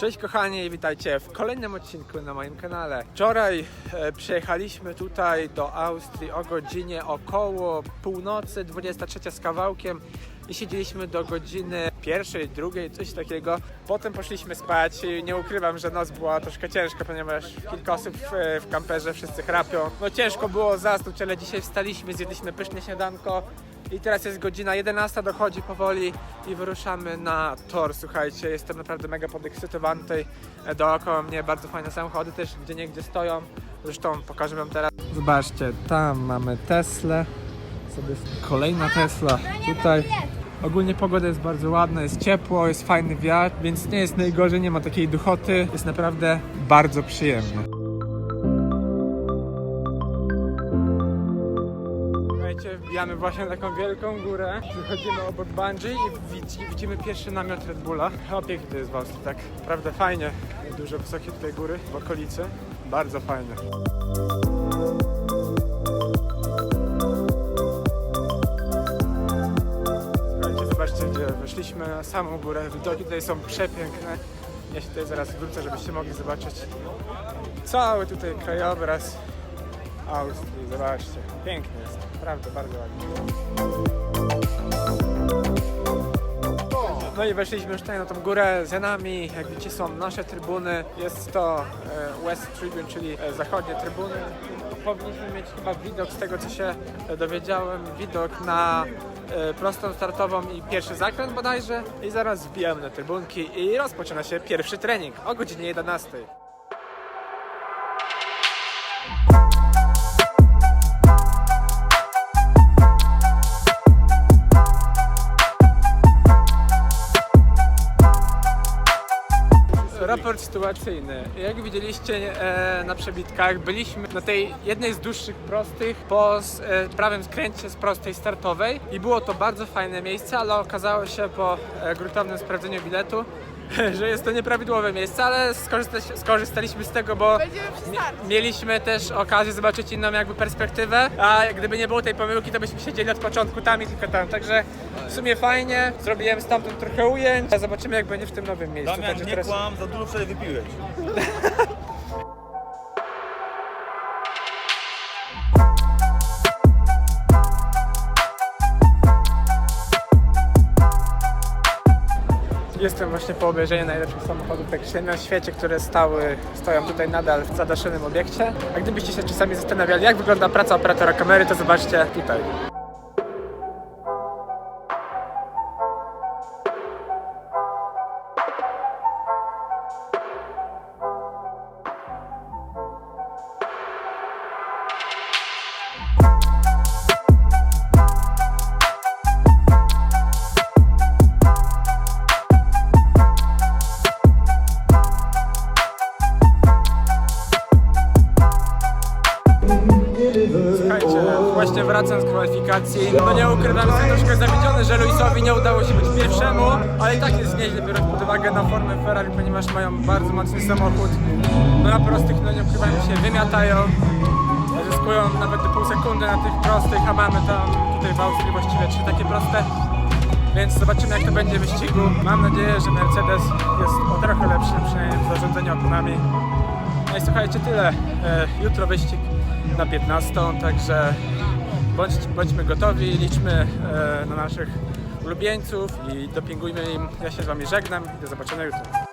Cześć kochani, witajcie w kolejnym odcinku na moim kanale. Wczoraj e, przyjechaliśmy tutaj do Austrii o godzinie około północy, 23 z kawałkiem i siedzieliśmy do godziny pierwszej, drugiej, coś takiego. Potem poszliśmy spać i nie ukrywam, że noc była troszkę ciężka, ponieważ kilka osób w, w kamperze, wszyscy chrapią. No ciężko było zasnąć, ale dzisiaj wstaliśmy, zjedliśmy pyszne śniadanko. I teraz jest godzina 11, dochodzi powoli i wyruszamy na tor. Słuchajcie, jestem naprawdę mega podekscytowany tutaj e, dookoła mnie. Bardzo fajne samochody też gdzie niegdzie stoją. Zresztą pokażę wam teraz. Zobaczcie, tam mamy Teslę. Sobie kolejna Tesla. Tutaj ogólnie pogoda jest bardzo ładna, jest ciepło, jest fajny wiatr, więc nie jest najgorzej, nie ma takiej duchoty. Jest naprawdę bardzo przyjemnie. Wbijamy właśnie taką wielką górę, wychodzimy obok bungee i widzi- widzimy pierwszy namiot Red Bulla. O, pięknie to jest w Austrii, tak naprawdę fajnie. Duże, wysokie tutaj góry w okolicy, bardzo. Słuchajcie, zobaczcie, gdzie weszliśmy na samą górę. Widoki tutaj są przepiękne. Ja się tutaj zaraz wrócę, żebyście mogli zobaczyć cały tutaj krajobraz Austrii. Zobaczcie, piękny jest, naprawdę bardzo ładnie. No i weszliśmy już tutaj na tą górę za nami. Jak widzicie są nasze trybuny. Jest to e, West Tribune, czyli e, zachodnie trybuny. Powinniśmy mieć chyba widok z tego co się e, dowiedziałem, widok na prostą startową i pierwszy zakręt bodajże. I zaraz wbijamy na trybunki i rozpoczyna się pierwszy trening o godzinie 11. Raport sytuacyjny. Jak widzieliście e, na przebitkach, byliśmy na tej jednej z dłuższych prostych po e, prawym skręcie z prostej startowej i było to bardzo fajne miejsce, ale okazało się po e, gruntownym sprawdzeniu biletu, że jest to nieprawidłowe miejsce, ale skorzysta- skorzystaliśmy z tego, bo Będziemy przy mie- starcie. mieliśmy też okazję zobaczyć inną jakby perspektywę, a gdyby nie było tej pomyłki, to byśmy siedzieli od początku tam i tylko tam, także w sumie fajnie, zrobiłem stamtąd trochę ujęć, zobaczymy jak będzie w tym nowym miejscu. Damian, Także nie teraz- kłam, za dużo wczoraj wypiłeś. Jestem właśnie po obejrzeniu najlepszych samochodów tak na świecie, które stały, stoją tutaj nadal w zadaszonym obiekcie. A gdybyście się czasami zastanawiali, jak wygląda praca operatora kamery, to zobaczcie tutaj. Wracam z kwalifikacji. No nie ukrywam, jestem troszkę zawiedziony, że Luisowi nie udało się być pierwszemu, ale i tak jest nieźle, biorąc pod uwagę na formę Ferrari, ponieważ mają bardzo mocny samochód. No na prostych, no nie ukrywam, się wymiatają. Zyskują nawet pół sekundy na tych prostych, a mamy tam tutaj w Austrii właściwie trzy takie proste. Więc zobaczymy jak to będzie w wyścigu. Mam nadzieję, że Mercedes jest o trochę lepszy, przynajmniej w zarządzaniu oponami. No i słuchajcie, tyle. E, Jutro wyścig na 15, także bądź, bądźmy gotowi, liczmy e, na naszych ulubieńców i dopingujmy im. Ja się z Wami żegnam do zobaczenia jutro.